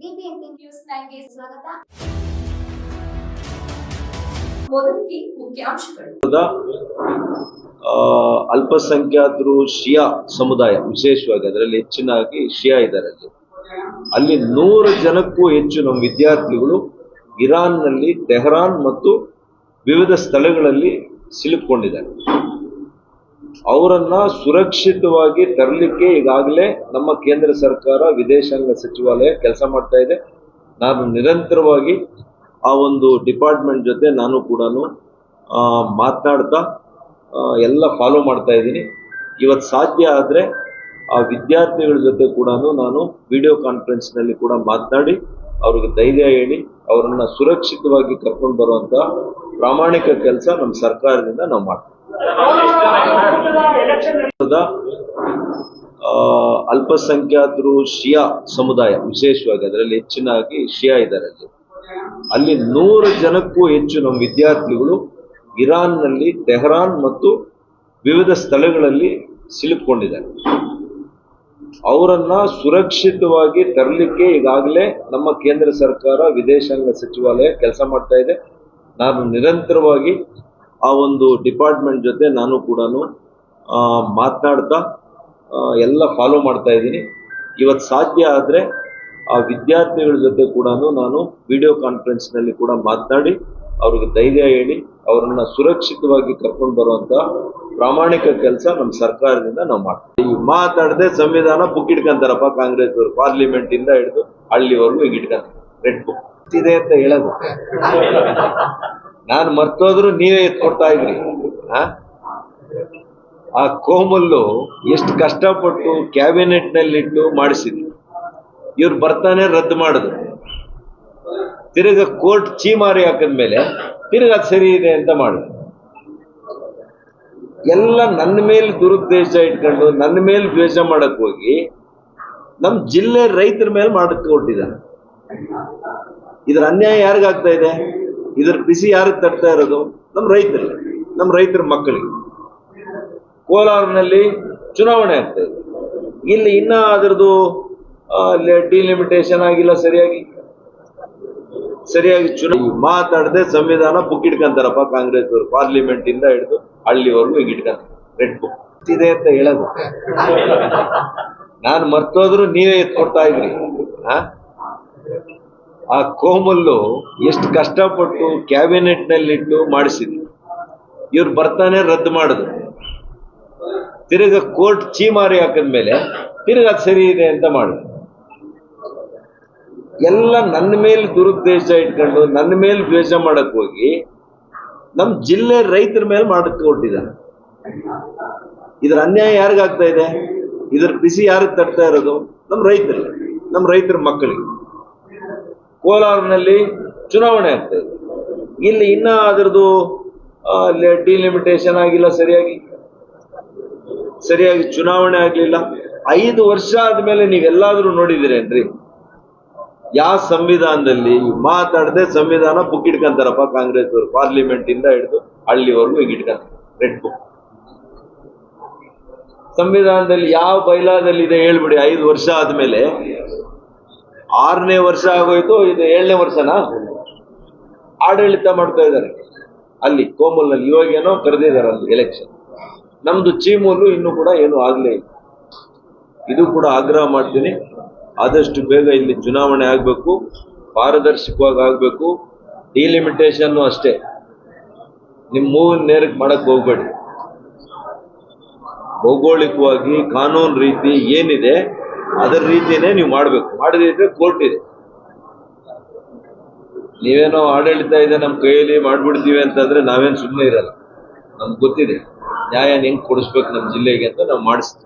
News ಸ್ವಾಗತ. ಅಲ್ಪಸಂಖ್ಯಾತರು ಶಿಯಾ ಸಮುದಾಯ, ವಿಶೇಷವಾಗಿ ಅದರಲ್ಲಿ ಹೆಚ್ಚಿನಾಗಿ ಶಿಯಾ ಇದ್ದಾರೆ ಅಲ್ಲಿ. ಅಲ್ಲಿ ನೂರು ಜನಕ್ಕೂ ಹೆಚ್ಚು ನಮ್ಮ ವಿದ್ಯಾರ್ಥಿಗಳು ಇರಾನ್ನಲ್ಲಿ, ತೆಹರಾನ್ ಮತ್ತು ವಿವಿಧ ಸ್ಥಳಗಳಲ್ಲಿ ಸಿಲುಕೊಂಡಿದ್ದಾರೆ ಅವರನ್ನ ಸುರಕ್ಷಿತವಾಗಿ ತರಲಿಕ್ಕೆ ಈಗಾಗಲೇ ನಮ್ಮ ಕೇಂದ್ರ ಸರ್ಕಾರ, ವಿದೇಶಾಂಗ ಸಚಿವಾಲಯ ಕೆಲಸ ಮಾಡ್ತಾ ಇದೆ. ನಾನು ನಿರಂತರವಾಗಿ ಆ ಒಂದು ಡಿಪಾರ್ಟ್ಮೆಂಟ್ ಜೊತೆ ನಾನು ಕೂಡ ಮಾತನಾಡ್ತಾ ಎಲ್ಲ ಫಾಲೋ ಮಾಡ್ತಾ ಇದ್ದೀನಿ. ಇವತ್ತು ಸಾಧ್ಯ ಆದರೆ ಆ ವಿದ್ಯಾರ್ಥಿಗಳ ಜೊತೆ ಕೂಡ ನಾನು ವಿಡಿಯೋ ಕಾನ್ಫರೆನ್ಸ್ನಲ್ಲಿ ಕೂಡ ಮಾತನಾಡಿ, ಅವ್ರಿಗೆ ಧೈರ್ಯ ಹೇಳಿ, ಅವರನ್ನು ಸುರಕ್ಷಿತವಾಗಿ ಕರ್ಕೊಂಡು ಬರುವಂಥ ಪ್ರಾಮಾಣಿಕ ಕೆಲಸ ನಮ್ಮ ಸರ್ಕಾರದಿಂದ ನಾವು ಮಾಡ್ತೀವಿ. ಅಲ್ಪಸಂಖ್ಯಾತರು ಶಿಯಾ ಸಮುದಾಯ, ವಿಶೇಷವಾಗಿ ಅದರಲ್ಲಿ ಹೆಚ್ಚಿನಾಗಿ ಶಿಯಾ ಇದ್ದಾರೆ ಅಲ್ಲಿ. ಅಲ್ಲಿ ನೂರು ಜನಕ್ಕೂ ಹೆಚ್ಚು ನಮ್ಮ ವಿದ್ಯಾರ್ಥಿಗಳು ಇರಾನ್ನಲ್ಲಿ, ತೆಹರಾನ್ ಮತ್ತು ವಿವಿಧ ಸ್ಥಳಗಳಲ್ಲಿ ಸಿಲುಕೊಂಡಿದ್ದಾರೆ ಅವರನ್ನ ಸುರಕ್ಷಿತವಾಗಿ ತರಲಿಕ್ಕೆ ಈಗಾಗಲೇ ನಮ್ಮ ಕೇಂದ್ರ ಸರ್ಕಾರ, ವಿದೇಶಾಂಗ ಸಚಿವಾಲಯ ಕೆಲಸ ಮಾಡ್ತಾ ಇದೆ. ನಾನು ನಿರಂತರವಾಗಿ ಆ ಒಂದು ಡಿಪಾರ್ಟ್ಮೆಂಟ್ ಜೊತೆ ನಾನು ಕೂಡ ಮಾತನಾಡ್ತಾ ಎಲ್ಲ ಫಾಲೋ ಮಾಡ್ತಾ ಇದ್ದೀನಿ. ಇವತ್ತು ಸಾಧ್ಯ ಆದರೆ ಆ ವಿದ್ಯಾರ್ಥಿಗಳ ಜೊತೆ ಕೂಡ ನಾನು ವಿಡಿಯೋ ಕಾನ್ಫರೆನ್ಸ್ನಲ್ಲಿ ಕೂಡ ಮಾತನಾಡಿ, ಅವ್ರಿಗೆ ಧೈರ್ಯ ಹೇಳಿ, ಅವ್ರನ್ನ ಸುರಕ್ಷಿತವಾಗಿ ಕರ್ಕೊಂಡು ಬರುವಂತ ಪ್ರಾಮಾಣಿಕ ಕೆಲಸ ನಮ್ಮ ಸರ್ಕಾರದಿಂದ ನಾವು ಮಾಡ್ತೀವಿ. ಮಾತಾಡದೆ ಸಂವಿಧಾನ ಬುಕ್ ಇಟ್ಕೊಂತಾರಪ್ಪ ಕಾಂಗ್ರೆಸ್ ಅವರು ಪಾರ್ಲಿಮೆಂಟ್ ಇಂದ ಹಿಡಿದು ಹಳ್ಳಿವರೆಗೂ ಈಗ ಇಟ್ಕೊಂತಾರೆ. ರೆಡ್ ಬುಕ್ ಇದೆ ಅಂತ ಹೇಳೋದು. ನಾನು ಮರ್ತೋದ್ರು ನೀವೇ ಎತ್ಕೊಡ್ತಾ ಇದ್ರಿ. ಆ? ಕೋಮಲ್ಲು ಎಷ್ಟು ಕಷ್ಟಪಟ್ಟು ಕ್ಯಾಬಿನೆಟ್ ನಲ್ಲಿಟ್ಟು ಮಾಡಿಸಿದ್ರು ಇವ್ರು ಬರ್ತಾನೆ ರದ್ದು ಮಾಡಿದ್ರು ತಿರ್ಗ ಕೋರ್ಟ್ ಚೀಮಾರಿ ಹಾಕಿದ್ಮೇಲೆ ತಿರ್ಗ ಸರಿ ಇದೆ ಅಂತ ಮಾಡಿದ್ರು ಎಲ್ಲ ನನ್ನ ಮೇಲೆ ದುರುದ್ದೇಶ ಇಟ್ಕೊಂಡು ನನ್ನ ಮೇಲೆ ದ್ವೇಷ ಮಾಡಕ್ ಹೋಗಿ ನಮ್ ಜಿಲ್ಲೆ ರೈತರ ಮೇಲೆ ಮಾಡಕ್ ಕೊಟ್ಟಿದ್ದಾರೆ ಇದ್ರ ಅನ್ಯಾಯ ಯಾರಿಗಾಗ್ತಾ ಇದೆ? ಇದ್ರ ಬಿಸಿ ಯಾರು ತಟ್ತಾ ಇರೋದು? ನಮ್ಮ ರೈತರು ನಮ್ಮ ರೈತರ ಮಕ್ಕಳಿಗೆ. ಕೋಲಾರನಲ್ಲಿ ಚುನಾವಣೆ ಆಗ್ತಾ ಇದೆ. ಇಲ್ಲಿ ಇನ್ನ ಅದರದ್ದು ಡಿಲಿಮಿಟೇಷನ್ ಆಗಿಲ್ಲ ಸರಿಯಾಗಿ. ಸರಿಯಾಗಿ ಚುನಾವಣೆ ಮಾತಾಡದೆ ಸಂವಿಧಾನ ಬುಕ್ ಇಟ್ಕೊಂತಾರಪ್ಪ ಕಾಂಗ್ರೆಸ್ ಅವರು ಪಾರ್ಲಿಮೆಂಟ್ ಇಂದ ಹಿಡಿದು ಹಳ್ಳಿವರೆಗೂ ಈಗ ಇಟ್ಕೊಂತಾರೆ ರೆಡ್ ಬುಕ್ ಇದೆ ಅಂತ ಹೇಳೋದು. ನಾನು ಮರ್ತೋದ್ರು ನೀವೇ ಎತ್ಕೊಡ್ತಾ ಇದ್ರಿ. ಆ? ಆ ಕೋಮಲ್ಲು ಎಷ್ಟು ಕಷ್ಟಪಟ್ಟು ಕ್ಯಾಬಿನೆಟ್ನಲ್ಲಿಟ್ಟು ಮಾಡಿಸಿದ್ರು ಇವ್ರು ಬರ್ತಾನೆ ರದ್ದು ಮಾಡಿದ್ರು ತಿರುಗ ಕೋರ್ಟ್ ಚೀಮಾರಿ ಹಾಕಿದ್ಮೇಲೆ ತಿರುಗ ಸರಿ ಇದೆ ಅಂತ ಮಾಡಿದ್ರು ಎಲ್ಲ ನನ್ನ ಮೇಲೆ ದುರುದ್ದೇಶ ಇಟ್ಕೊಂಡು ನನ್ನ ಮೇಲೆ ದ್ವೇಷ ಮಾಡಕ್ ಹೋಗಿ ನಮ್ಮ ಜಿಲ್ಲೆ ರೈತರ ಮೇಲೆ ಮಾಡಕ್ ಕೊಟ್ಟಿದ್ದಾರೆ ಇದ್ರ ಅನ್ಯಾಯ ಯಾರಿಗಾಗ್ತಾ ಇದೆ? ಇದ್ರ ಬಿಸಿ ಯಾರಿಗೆ ತಟ್ತಾ ಇರೋದು? ನಮ್ಮ ರೈತರಿಗೆ ನಮ್ಮ ರೈತರ ಮಕ್ಕಳಿಗೆ ಕೋಲಾರ್ನಲ್ಲಿ ಚುನಾವಣೆ ಆಗ್ತಾ ಇದೆ. ಇಲ್ಲಿ ಇನ್ನ ಅದರದ್ದು ಡಿಲಿಮಿಟೇಷನ್ ಆಗಿಲ್ಲ, ಸರಿಯಾಗಿ? ಸರಿಯಾಗಿ ಚುನಾವಣೆ ಆಗ್ಲಿಲ್ಲ. ಐದು ವರ್ಷ ಆದ್ಮೇಲೆ ನೀವೆಲ್ಲಾದ್ರೂ ನೋಡಿದಿರೇನ್ರಿ ಯಾವ ಸಂವಿಧಾನದಲ್ಲಿ ಮಾತಾಡದೆ ಸಂವಿಧಾನ ಬುಕ್ ಇಟ್ಕೊಂತಾರಪ್ಪ ಕಾಂಗ್ರೆಸ್ ಅವರು ಪಾರ್ಲಿಮೆಂಟ್ ಇಂದ ಹಿಡಿದು ಹಳ್ಳಿವರೆಗೂ ಈಗ ಇಟ್ಕೊಂತಾರೆ ರೆಡ್ ಬುಕ್ ಸಂವಿಧಾನದಲ್ಲಿ ಯಾವ ಬೈಲಾದಲ್ಲಿ ಇದೆ ಹೇಳ್ಬಿಡಿ, ಐದು ವರ್ಷ ಆದ್ಮೇಲೆ ಆರನೇ ವರ್ಷ ಆಗೋಯ್ತು, ಇದು ಏಳನೇ ವರ್ಷನಾ? ಆಡಳಿತ ಮಾಡ್ತಾ ಇದ್ದಾರೆ. ಅಲ್ಲಿ ಕೋಮಲ್ನಲ್ಲಿ ಇವಾಗ ಏನೋ ಕರೆದಿದ್ದಾರೆ ಅಲ್ಲಿ ಎಲೆಕ್ಷನ್ ನಮ್ದು ಚೀಮೂಲು ಇನ್ನೂ ಕೂಡ ಏನು ಆಗ್ಲೇ ಇಲ್ಲ. ಇದು ಕೂಡ ಆಗ್ರಹ ಮಾಡ್ತೀನಿ. ಆದಷ್ಟು ಬೇಗ ಇಲ್ಲಿ ಚುನಾವಣೆ ಆಗಬೇಕು, ಪಾರದರ್ಶಕವಾಗಿ ಆಗಬೇಕು. ಡಿಲಿಮಿಟೇಷನ್ ಅಷ್ಟೇ. ನಿಮ್ಮ ಮೂವಿನ ನೇರಕ್ಕೆ ಮಾಡಕ್ ಹೋಗ್ಬೇಡಿ. ಭೌಗೋಳಿಕವಾಗಿ ಕಾನೂನು ರೀತಿ ಏನಿದೆ ಅದರ ರೀತಿಯೇ ನೀವು ಮಾಡಬೇಕು. ಮಾಡಿದ್ರೆ ಕೋರ್ಟ್ ಇದೆ. ನೀವೇನೋ ಆಡಳಿತ ಇದೆ ನಮ್ಮ ಕೈಯಲ್ಲಿ ಮಾಡ್ಬಿಡ್ತೀವಿ ಅಂತಂದ್ರೆ ನಾವೇನು ಸುಮ್ಮನೆ ಇರಲ್ಲ. ನಮ್ಗೆ ಗೊತ್ತಿದೆ. ನ್ಯಾಯ ಹೆಂಗ್ ಕೊಡಿಸ್ಬೇಕು ನಮ್ಮ ಜಿಲ್ಲೆಗೆ ಅಂತ ನಾವು ಮಾಡಿಸ್ತೀವಿ.